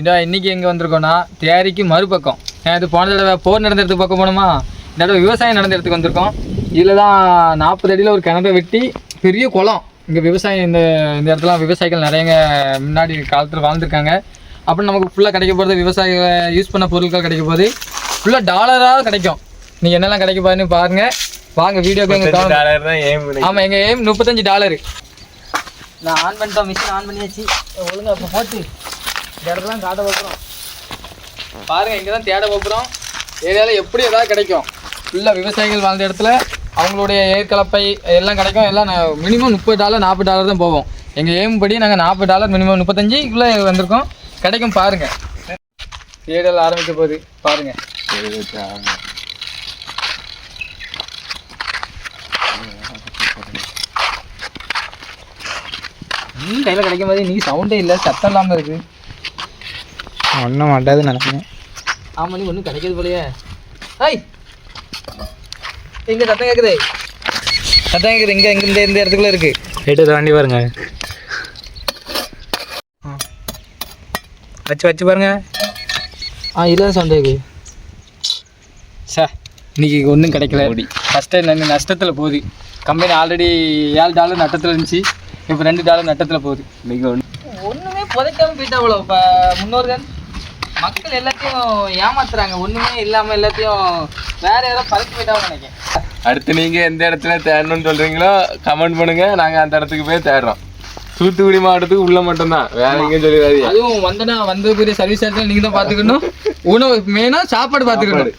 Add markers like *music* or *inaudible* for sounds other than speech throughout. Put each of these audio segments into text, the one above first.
இந்த இன்னைக்கு எங்கே வந்திருக்கோம்னா தேரிக்கு மறுபக்கம். இது போன தடவை போர் நடந்த இடத்துக்கு பக்கம் போனோமா? இந்த தடவை விவசாயம் நடந்த இடத்துக்கு வந்திருக்கோம். இதில் தான் நாற்பது அடியில் ஒரு கிணறு வெட்டி பெரிய குளம். இங்கே விவசாயம் இந்த இந்த இடத்துல விவசாயிகள் நிறையங்க முன்னாடி காலத்தில் வாழ்ந்துருக்காங்க. அப்புறம் நமக்கு ஃபுல்லாக கிடைக்க போகிறது விவசாய யூஸ் பண்ண பொருட்கள் கிடைக்க போகுது. ஃபுல்லாக டாலராக கிடைக்கும். நீங்கள் என்னெல்லாம் கிடைக்க போகுதுன்னு பாருங்கள் வாங்க வீடியோக்கு எங்கள் கவனம். டாலர் தான் ஏம் ஆமாம் எங்கள் எய்ம் முப்பத்தஞ்சு டாலரு நான் ஆன் பண்ணிட்டோம் மிஷின் ஆன் பண்ணியாச்சு. ஒழுங்கா இப்போ போட்டு. இந்த இடத்துல காட்ட வைக்கிறோம். பாருங்கள் இங்கே தான் தேட போகிறோம் ஏரியாவில் எப்படி ஏதாவது கிடைக்கும். ஃபுல்லாக விவசாயிகள் வாழ்ந்த இடத்துல அவங்களுடைய ஏற்கலப்பை எல்லாம் கிடைக்கும். எல்லாம் மினிமம் முப்பது டாலர் நாற்பது டாலர் தான் போவோம். எங்கள் ஏம் படி நாங்கள் நாற்பது டாலர் மினிமம் முப்பத்தஞ்சுக்குள்ளே வந்திருக்கோம். கிடைக்கும் பாருங்கள் தேடல் ஆரம்பிக்க போகுது. பாருங்கள் கையில் கிடைக்கும் போது நீ சவுண்டே இல்லை சத்தம் இல்லாமல் இருக்குது ஒன்றும் மாட்டாதுன்னு நினைக்கிறேன். ஆமாம் நீ ஒன்றும் கிடைக்காது போலயே. ஐய் எங்கே சத்தம் கேட்குது சத்தம் கேட்குது இங்கே இங்கே இந்த இந்த இடத்துக்குள்ள இருக்கு. ரைட்டு தாண்டி பாருங்க. வச்சு வச்சு பாருங்க. ஆ இல்லை சவுண்ட் கேட்குது சார் இன்னைக்கு ஒன்றும் கிடைக்கல. ஃபஸ்ட்டு நான் நஷ்டத்தில் போகுது. கம்பெனி ஆல்ரெடி ஏழு டாலர் நட்டத்தில் இருந்துச்சு. இப்போ ரெண்டு டாலர் நட்டத்தில் போகுது. இன்னைக்கு ஒன்று ஒன்றுமே புதைக்காம போயிட்டா அவ்வளோ இப்போ முன்னோர்கள். மக்கள் எல்லாத்தையும் ஏமாத்துறாங்க. ஒன்றுமே இல்லாமல் எல்லாத்தையும் வேற யாரோ பறக்கி போயிட்டாவும் நினைக்கிறேன். அடுத்து நீங்க எந்த இடத்துல தேடணும்னு சொல்றீங்களோ கமெண்ட் பண்ணுங்க. நாங்க அந்த இடத்துக்கு போய் தேடுறோம். தூத்துக்குடி மாவட்டத்துக்கு உள்ள மட்டும்தான். வேற எங்கேயும் சொல்லிடாதீங்க. அதுவும் வந்தனா வந்த பெரிய சர்வீஸ் இடத்துல நீங்கள் தான் பார்த்துக்கணும். உணவு மெயினாக சாப்பாடு பார்த்துக்கணும்.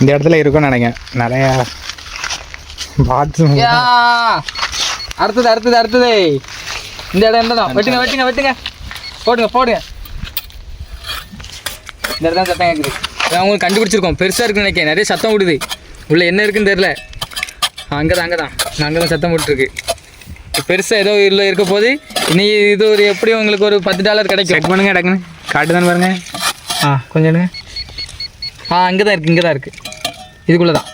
இந்த இடத்துல இருக்கும்னு நினைக்கிறேன். நிறையா யா. அடுத்தது அடுத்தது அடுத்தது. இந்த இடம் என்ன தான் வெட்டுங்க வெட்டுங்க வெட்டுங்க. போடுங்க போடுங்க. இந்த இடம் தான் சத்தம் கேட்குது இதை அவங்க கண்டுபிடிச்சிருக்கோம். பெருசாக இருக்குன்னு நினைக்கிறேன். நிறைய சத்தம் விடுது. உள்ள என்ன இருக்குன்னு தெரில அங்கே தான் அங்கே தான் அங்கே தான் சத்தம் போட்டுருக்கு. பெருசாக ஏதோ இல்லை இருக்க போது இனி இது ஒரு எப்படியும் உங்களுக்கு ஒரு பத்து டாலர் கிடைக்கும்? செக் பண்ணுங்க டக்குன்னு. காட்டு தானே பாருங்க. ஆ கொஞ்சம். ஆ அங்கே தான் இருக்குது இங்கே தான் இருக்குது இதுக்குள்ளே தான்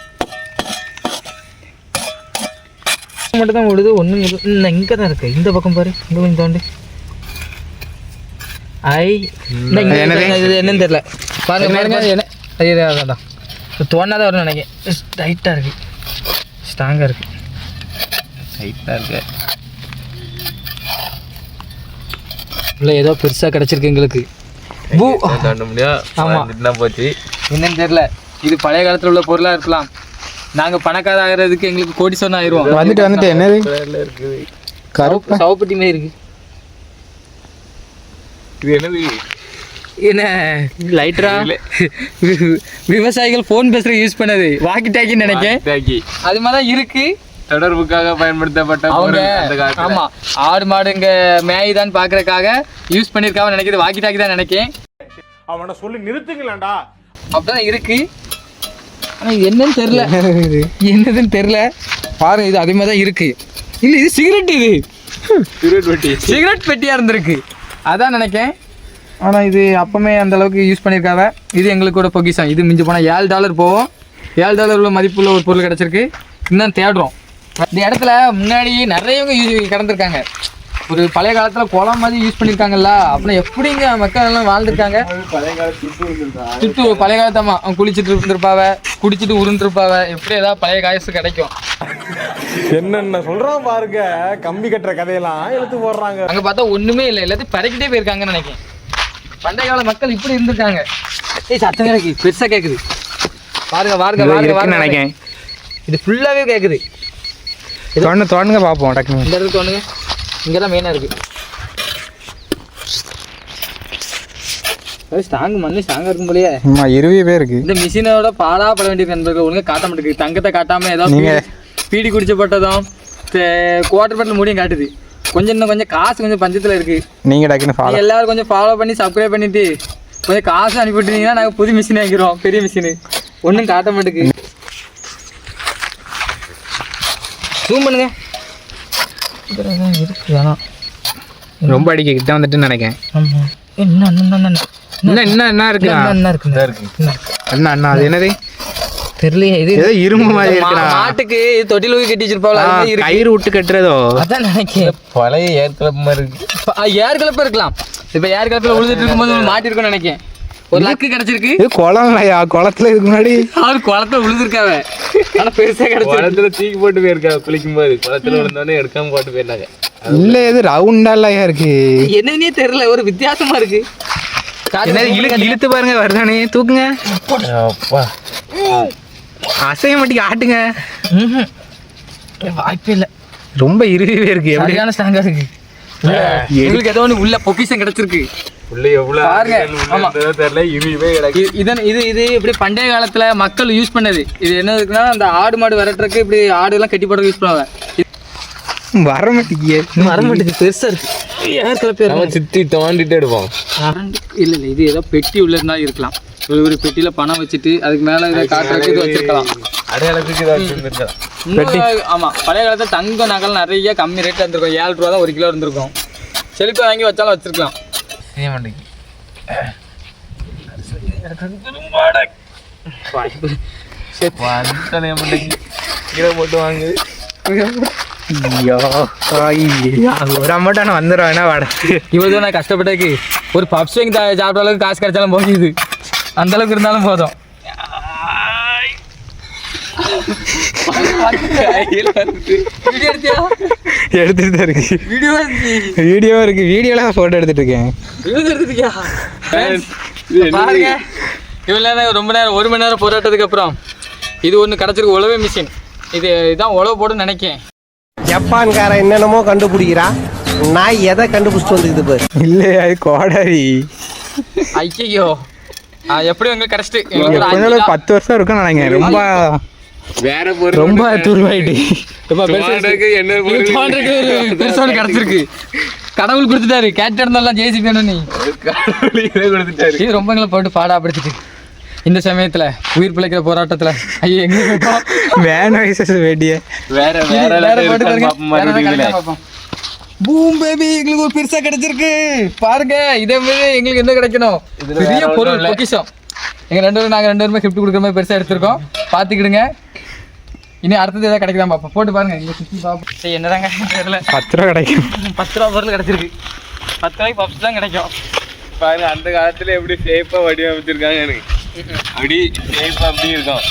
மட்டும் தான் விடுது ஒன்றும் இல்லை இங்கே தான் இருக்குது இந்த பக்கம் பாரு. இங்கே கொஞ்சம் தோண்டு. ஐ என்னன்னு தெரியல. பாருங்க என்ன அதான் தோணாதான் வரும்னு நினைக்கிறேன். டைட்டாக இருக்குது ஸ்ட்ராங்காக இருக்குது டைட்டா இருக்கு. இல்லை ஏதோ பெருசாக கிடச்சிருக்கு எங்களுக்கு. பூ. தாண்ட முடியும் ஆமா. வந்துட்டுனா போச்சு. என்னன்னு தெரியல. இது பழைய காலத்தில் உள்ள பொருளாக இருக்கலாம். நாங்கள் பணக்கார ஆகிறதுக்கு எங்களுக்கு கோடீஸ்வரன் ஆயிடுவோம் வந்துட்டு வந்துட்டு என்னது? இருக்குது கருப்பு. சவப்பட்டி மாதிரி இருக்கு. இது என்னது? என்ன? லைட்டரா விவசாயிகள் ஃபோன் பேசுற யூஸ் பண்ணது. வாக்கி டாக்கின்னு நினைக்கிறேன் அது மாதிரி தான் இருக்கு. தொடர்புக்காக பயன்படுத்தப்பட்ட அவங்க. ஆமா ஆடு மாடு இங்க மேய்தான்னு பாக்குறதுக்காக யூஸ் பண்ணிருக்காங்க நினைக்கிறது வாக்கி டாக்கி தான் நினைக்கிறேன் அவனை சொல்லி நிறுத்துங்களேன்டா. அப்படிதான் இருக்கு. ஆனா இது என்னன்னு தெரியல. என்னதுன்னு தெரியல. பாருங்க இது அதே மாதிரி தான் இருக்கு. இல்ல இது சிகரெட் இது. சிகரெட் வெட்டி சிகரெட் பெட்டியா இருந்திருக்கு. அதான் நினைக்கேன். ஆனா இது அப்பமே அந்த அளவுக்கு யூஸ் பண்ணியிருக்காங்க இது எங்களுக்கு ஒரு பொக்கிஷம். இது மிஞ்சி போனால் ஏழு டாலர் போகும். ஏழு டாலர் உள்ள மதிப்புள்ள ஒரு பொருள் கிடச்சிருக்கு. இன்னும் தேடுறோம். இந்த இடத்துல முன்னாடி நிறையவங்க யூஸ் கிடந்திருக்காங்க. ஒரு பழைய காலத்தில் குளம் மாதிரி யூஸ் பண்ணியிருக்காங்கல்ல அப்புறம் எப்படிங்க மக்கள் எல்லாம் வாழ்ந்துருக்காங்க? சுட்டு பழைய காலத்தம்மா அவங்க குளிச்சுட்டு இருந்திருப்பாவ குடிச்சிட்டு உருண்டிருப்பாவ எப்படி ஏதாவது பழைய காயசு கிடைக்கும்? என்னென்ன சொல்றான் பாருங்க கம்பி கட்டுற கதையெல்லாம் எடுத்து போடுறாங்க. அங்கே பார்த்தா ஒன்றுமே இல்லை. எல்லாத்தையும் பறக்கிட்டே போயிருக்காங்கன்னு நினைக்கிறேன். பண்டைய கால மக்கள் இப்படி இருந்திருக்காங்க. ஏய் சத்தம் கேட்குது பெருசாக கேட்குது பாருங்க பாருங்க இது பாருங்க நினைக்கிறேன். இது ஃபுல்லாகவே கேட்குது தோணு தோணுங்க பார்ப்போம் டக்குன்னு. இந்த இடத்துக்கு தோணுங்க இங்கே தான் மெயினாக இருக்குது ஸ்ட்ராங் மண்ணு ஸ்ட்ராங்காக இருக்கும் போலயே. ஆமா இருபது பேர் இருக்கு. இந்த மிஷினோட பாடா பட வேண்டிய நண்பர்கள் ஒழுங்கா காட்ட மாட்டேங்குது. தங்கத்தை காட்டாம ஏதாவது பீடி- பீடி குடிச்சப்பட்டதும் குவார்டர் பாட்டில் முடியும் காட்டுது. கொஞ்சம் இன்னும் கொஞ்சம் காசு கொஞ்சம் பஞ்சத்தில் இருக்கு. நீங்க டக்குன்னு ஃபாலோ நீங்க எல்லாரும் கொஞ்சம் ஃபாலோ பண்ணி சப்ஸ்கிரைப் பண்ணிட்டு கொஞ்சம் காசு அனுப்பிவிட்டீங்கன்னா நாங்கள் புது மிஷின் வாங்கிக்கிறோம். பெரிய மிஷினு ஒன்றும் காட்ட மாட்டேங்குது ஜூம் பண்ணுங்க. இருக்கு வேணாம். ரொம்ப அடிக்க கிட்ட வந்துட்டு நினைக்கிறேன். ஆமாம் என்ன என்ன என்ன இன்னும் என்ன என்ன இருக்கு? என்ன என்ன இருக்குங்க இருக்கு அண்ணா அது என்னது? தெரியலையே இது ஏதோ இரும்பு மாதிரி இருக்குடா. மாட்டுக்கு தொட்டில் ஊக்கி கட்டி இருக்கு? கயிறு விட்டு கட்டுறதோ? அதான் நினைக்கிறேன் பழைய ஏற்கலப்பு மாதிரி இருக்கு. ஏர் கலப்பா இருக்கலாம். இப்ப ஏர் கலப்பில் உழுதுட்டு இருக்கும்போது மாட்டிருக்கும்னு நினைக்கிறேன் ஒரு லக்கு கிடைச்சிருக்கு. இது குளம்லையா குளத்துல இதுக்கு முன்னாடி? அவர் குளத்துல விழுந்திருக்காவ ஆனா பெருசா கிடைச்சிருக்கு. குளத்துல தூக்கி போட்டு போயிருக்கா குளிக்கும் போது குளத்துல விழுந்தோடனே எடுக்காம போட்டு போயிருந்தாங்க இல்ல இது ரவுண்டாலையா இருக்கு? என்னன்னே தெரியல ஒரு வித்தியாசமா இருக்கு. என்ன இழு இழுத்து பாருங்க வருதானே? தூக்குங்க. அப்பா. அசைய மாட்டிக்கு ஆட்டுங்க. வாய்ப்பே இல்ல. ரொம்ப இறுகிவே இருக்கு எப்படி? சரியான ஸ்ட்ராங்கா இருக்கு. எங்களுக்கு ஏதோ ஒன்று உள்ள பொக்கிஷன் கிடைச்சிருக்கு. இருவே இப்படி பண்டைய காலத்துல மக்கள் யூஸ் பண்ணது. இது என்ன இருக்குன்னா அந்த ஆடு மாடு விரட்டுறதுக்கு இப்படி ஆடு எல்லாம் கட்டி போட யூஸ் பண்ணுவாங்க. வர மாட்டேங்கியே. வர மாட்டேங்குது பெருசா இருக்கு. சுத்தி தோண்டிட்டு எடுப்போம் இல்ல இல்ல இது ஏதோ பெட்டி உள்ள இருந்தா இருக்கலாம். ஒரு ஒரு பெட்டியில பணம் வச்சுட்டு அதுக்கு மேல இதை காட்டுறதுக்கு இது வச்சிருக்கலாம். அடையாளத்துக்கு ஏதாச்சும் இருந்திருக்கலாம் இன்னும் ஆமா பழைய காலத்துல தங்க நகல் நிறைய கம்மி ரேட்ல இருந்திருக்கும். ஏழு ரூபா தான் ஒரு கிலோ இருந்திருக்கும். செழிப்பை வாங்கி வச்சாலும் வச்சிருக்கலாம். செய்ய மாட்டேங்குது என்ன வாடா? இவ்வளவு நான் கஷ்டப்பட்டதுக்கு ஒரு பப்ஸ் வாங்கி தா- சாப்பிட்ற அளவுக்கு காசு கிடைச்சாலும் போகுது அந்த அளவுக்கு இருந்தாலும் போதும். வீடியோ எடுத்தியா எடுத்துட்டு தான் இருக்கு. வீடியோ வீடியோ இருக்கு வீடியோல போட்டோ எடுத்துட்டு இருக்கேன். வீடியோ எடுத்துட்டியா பாருங்க. இவ்வளோ ரொம்ப நேரம் ஒரு மணி நேரம் போராட்டத்துக்கு அப்புறம் இது ஒன்று கிடச்சிருக்கு உழவு மிஷின் இது இதான் உழவு போடுன்னு நினைக்கேன். ஜப்பான்காரன் என்னென்னமோ கண்டுபிடிக்கிறான் நான் எதை கண்டுபிடிச்சிட்டு வந்துக்குது பாரு. இல்லையா கோடாரி. ஐயோ எப்படி எப்படினாலும் ஒரு பத்து வருஷம் இருக்கும்னு நினைக்கிறேன். ரொம்ப வேற ரொம்ப துருவாயிட்டு பெருசோடு கிடச்சிருக்கு. கடவுள் கொடுத்துட்டாரு. கேட்டு இருந்தாலும் ஜேசி வேணும் நீ? ரொம்ப எங்களை போட்டு பாடாப்படுத்திட்டு இந்த சமயத்துல உயிர் பிழைக்கிற போராட்டத்துல. ஐயோ எங்க வேன் வயசு வேண்டிய வேற வேற வேற போட்டு. பாப்போமா. பூம் பேபி எங்களுக்கு ஒரு பெருசா கிடைச்சிருக்கு. பாருங்க இதே மாதிரி எங்களுக்கு என்ன கிடைக்கணும்? இதுல பெரிய பொருள். பொக்கிஷம். எங்க ரெண்டு பேரும் நாங்க ரெண்டு பேருமே கிஃப்ட் கொடுக்குற மாதிரி பெருசா எடுத்திருக்கோம். பாத்துக்கிடுங்க. இனி அடுத்தது ஏதாவது கிடைக்குதா பாப்போம் போட்டு பாருங்க இங்க சுத்தி பாப்போம் சரி என்னதாங்க? தெரியல. பத்து ரூபா கிடைக்கும். பத்து ரூபா பொருள் கிடைச்சிருக்கு. பத்து ரூபாய்க்கு பப்ஸ் தான் கிடைக்கும். பாருங்க அந்த காலத்துல எப்படி ஷேப்பா வடிவமைச்சிருக்காங்க எனக்கு. அப்படி ஷேப்பா அப்படி இருக்கும்.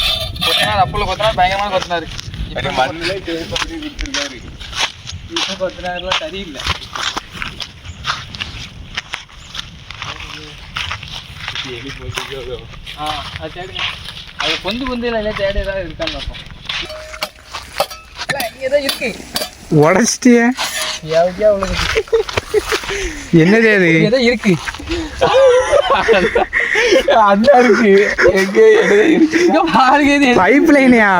கொத்தினார் அப்புல கொத்தினார் பயங்கரமான கொத்தினாரு. அப்படி மண்ணிலே ஷேப் அப்படி கொடுத்துருக்காரு இப்போ கொத்தினார்லாம் சரியில்லை எலி ஆ அது தேடுங்க அது பொந்து பொந்து இல்லை தேடி ஏதாவது இருக்கான்னு பார்ப்போம் இங்கே தான் இருக்கு உடச்சிட்டிய எவ்வளோ என்னது அது இங்கே தான் இருக்கு அதான் இருக்கு எங்க இங்க பாருங்க இது பைப் லைனியா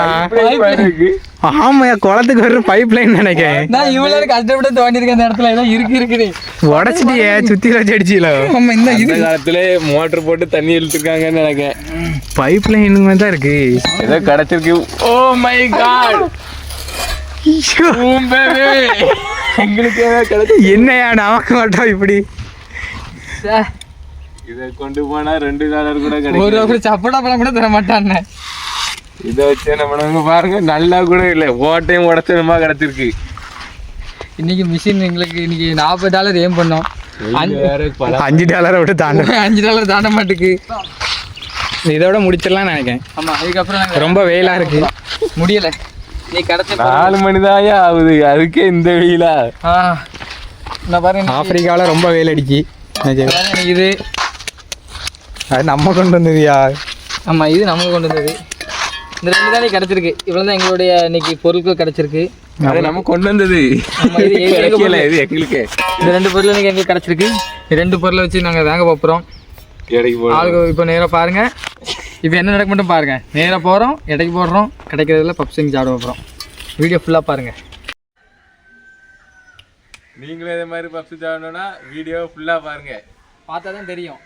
இருக்கு ஆமாயா குளத்துக்கு வர்ற பைப் லைன் நினைக்கிறேன். நான் இவ்வளோ நேரம் கஷ்டப்பட்டு தோண்டிருக்கேன் இந்த இடத்துல ஏதோ இருக்கு இருக்குது. உடச்சிட்டிய சுத்தி வச்சு அடிச்சில ஆமா இந்த அந்த காலத்துல மோட்டர் போட்டு தண்ணி இழுத்துருக்காங்கன்னு நினைக்கிறேன். பைப் லைன் மாதிரி தான் இருக்கு. ஏதோ கிடைச்சிருக்கு. ஓ மை காட் எங்களுக்கு என்னையா நமக்கு மட்டும் இப்படி? இதை கொண்டு போனா ரெண்டு டாலர் கூட கிடைக்கும் ஒரு சப்படா பழம் கூட தர மாட்டான்னு இதை வச்சு என்ன பண்ணுவாங்க பாருங்க நல்லா கூட இல்லை. ஓட்டையும் உடச்சதுமா கிடைச்சிருக்கு. இன்னைக்கு மிஷின் எங்களுக்கு இன்னைக்கு நாற்பது டாலர் ஏம் பண்ணோம். அஞ்சு டாலரை விட்டு தாண்ட *laughs* அஞ்சு டாலர் தாண்ட மாட்டுக்கு. இதோட முடிச்சிடலாம் நினைக்கிறேன். ஆமா அதுக்கப்புறம் ரொம்ப வெயிலா இருக்கு. முடியல. நீ கிடைச்ச நாலு மணிதாயா ஆகுது. அதுக்கே இந்த வெயிலா. ஆ நான் பாருங்க ஆப்பிரிக்காவில் ரொம்ப வெயில் அடிக்கி இது. அது நம்ம கொண்டு வந்ததுயா ஆமா இது நமக்கு கொண்டு வந்தது. இந்த ரெண்டு தானே கிடைச்சிருக்கு. இவ்வளவு தான் எங்களுடைய இன்னைக்கு பொருட்கள் கிடைச்சிருக்கு. அது நம்ம கொண்டு வந்தது. இது எங்களுக்கு. இந்த ரெண்டு பொருள் இன்னைக்கு எங்களுக்கு கிடைச்சிருக்கு. இந்த ரெண்டு பொருளை வச்சு நாங்க வாங்க போகிறோம் ஆளுக்கு இப்போ நேராக பாருங்க. இப்போ என்ன நடக்க மட்டும் பாருங்க. நேராக போகிறோம் எடைக்கு போடுறோம் கிடைக்கிறதுல பப்ஸிங் சாப்பிட போகிறோம் வீடியோ ஃபுல்லாக பாருங்க. நீங்களும் இதே மாதிரி பப்ஸ் சாப்பிடணும்னா வீடியோ ஃபுல்லாக பாருங்க. பார்த்தா தான் தெரியும்.